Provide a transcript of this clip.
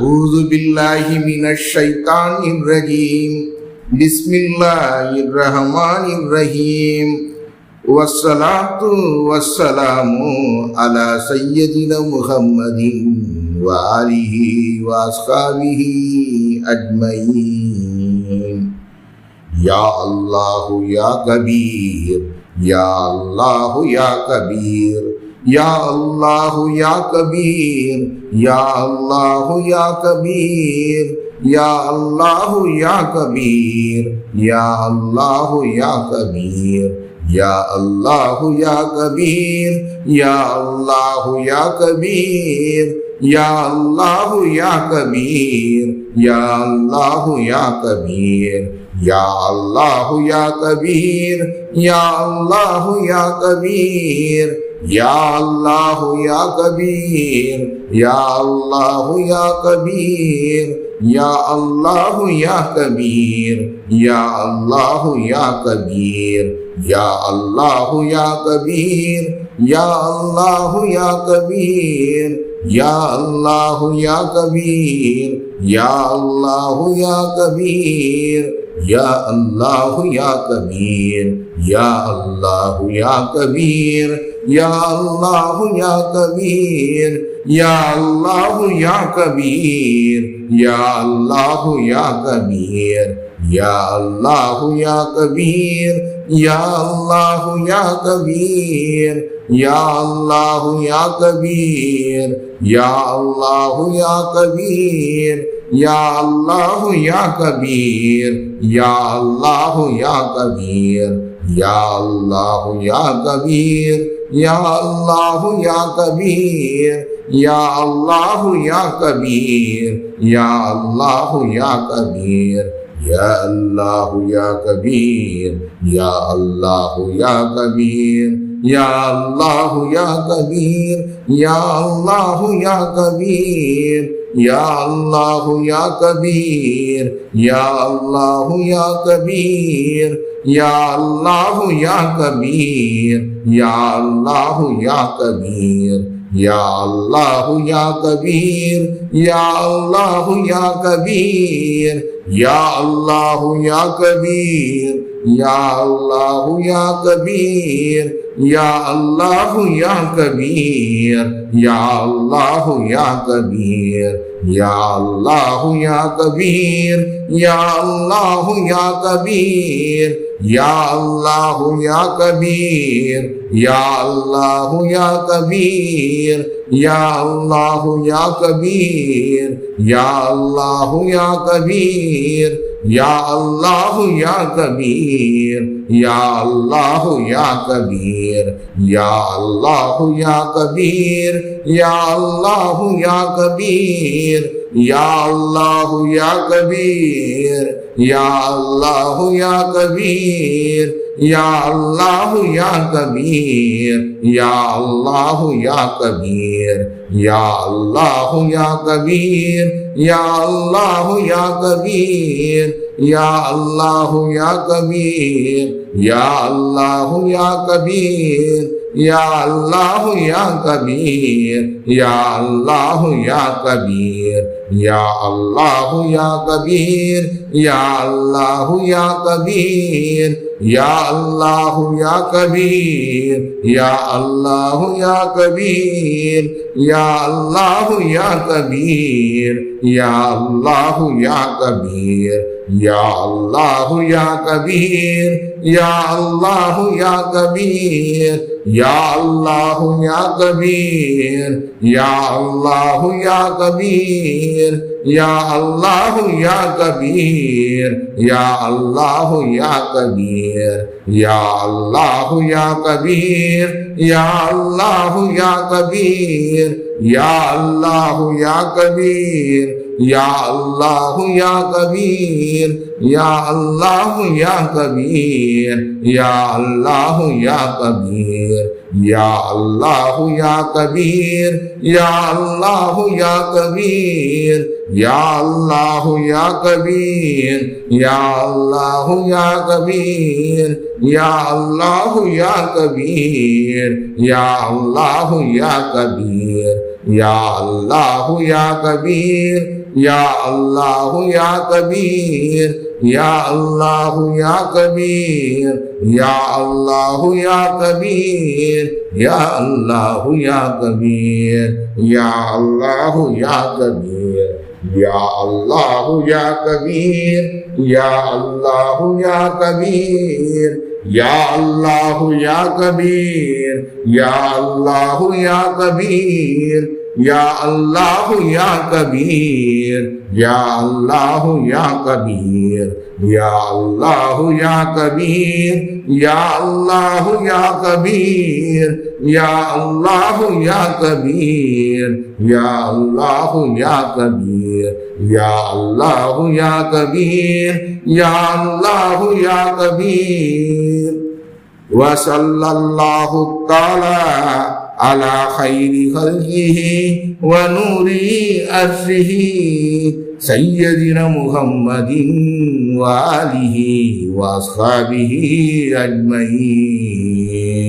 أعوذ بالله من الشيطان الرجيم. بسم الله الرحمن الرحيم. والصلاة والسلام على سيدنا محمد وآله وأصحابه أجمعين. یا اللہ یا کبیر یا اللہ یا کبیر يا الله يا كبير يا الله يا كبير يا الله يا كبير يا الله يا كبير يا الله يا كبير يا الله يا كبير يا الله يا كبير يا الله يا كبير يا الله يا كبير يا الله يا كبير یا اللہ یا کبیر یا اللہ یا کبیر یا اللہ یا کبیر یا اللہ یا کبیر یا اللہ یا کبیر یا اللہ یا کبیر یا اللہ یا کبیر یا اللہ یا کبیر یا اللہ یا کبیر یا اللہ یا کبیر یا اللہ یا کبیر، یا اللہ یا کبیر، یا اللہ یا کبیر، یا اللہ یا کبیر، یا اللہ یا کبیر، یا اللہ یا کبیر، یا اللہ یا کبیر، یا اللہ یا کبیر، یا اللہ یا کبیر یا اللہ یا کبیر، یا اللہ یا کبیر، یا اللہ یا کبیر، یا اللہ یا کبیر، یا اللہ یا کبیر، یا اللہ یا کبیر، یا اللہ یا کبیر، یا اللہ یا کبیر یا اللہ یا کبیر، یا اللہ یا کبیر، یا اللہ یا کبیر، یا اللہ یا کبیر، یا اللہ یا کبیر، یا اللہ یا کبیر، یا اللہ یا کبیر یا اللہ یا کبیر، یا اللہ یا کبیر، یا اللہ یا کبیر، یا اللہ یا کبیر، یا اللہ یا کبیر، یا اللہ یا کبیر، یا اللہ یا کبیر، یا اللہ یا کبیر، یا اللہ یا کبیر ইয়া আল্লাহ ইয়া কবীর ইয়া আল্লাহ ইয়া কবীর ইয়া আল্লাহ ইয়া কবীর ইয়া আল্লাহ ইয়া কবীর یا اللہ یا کبیر یا اللہ یا کبیر یا اللہ یا کبیر یا اللہ یا کبیر یا اللہ یا کبیر یا اللہ یا کبیر یا اللہ یا کبیر یا اللہ یا کبیر یا اللہ یا کبیر یا اللہ یا کبیر ইয়া আল্লাহ ইয়া কবীর, ইয়া আল্লাহ ইয়া কবীর, ইয়া আল্লাহ ইয়া কবীর, ইয়া আল্লাহ ইয়া কবীর, ইয়া আল্লাহ ইয়া কবীর, ইয়া আল্লাহ ইয়া কবীর, ইয়া আল্লাহ ইয়া কবীর, ইয়া আল্লাহ ইয়া কবীর, ইয়া আল্লাহ ইয়া কবীর ইয়া আল্লাহ ইয়া কবীর ইয়া আল্লাহ ইয়া কবীর ইয়া আল্লাহ ইয়া কবীর ইয়া আল্লাহ ইয়া কবীর ইয়া আল্লাহ ইয়া কবীর ইয়া আল্লাহ ইয়া কবীর ইয়া আল্লাহ ইয়া কবীর ইয়া আল্লাহ ইয়া কবীর ইয়া আল্লাহ ইয়া কবীর ইয়া আল্লাহ ইয়া কবীর ইয়া আল্লাহ ইয়া কবীর ইয়া আল্লাহ ইয়া কবীর ইয়া আল্লাহ ইয়া কবীর ইয়া আল্লাহ ইয়া কবীর ইয়া আল্লাহ ইয়া কবীর ইয়া আল্লাহ ইয়া কবীর یا اللہ یا کبیر، یا اللہ یا کبیر، یا اللہ یا کبیر، یا اللہ یا کبیر، یا اللہ یا کبیر، یا اللہ یا کبیر، یا اللہ یا کبیر، یا اللہ یا کبیر، یا اللہ یا کبیر یا اللہ یا کبیر یا اللہ یا کبیر یا اللہ یا کبیر یا اللہ یا کبیر یا اللہ یا کبیر یا اللہ یا کبیر یا اللہ یا کبیر یا اللہ یا کبیر وصلی اللہ تعالی على خير خلقه ونور أرشه سيدنا محمد وآله وأصحابه أجمعين.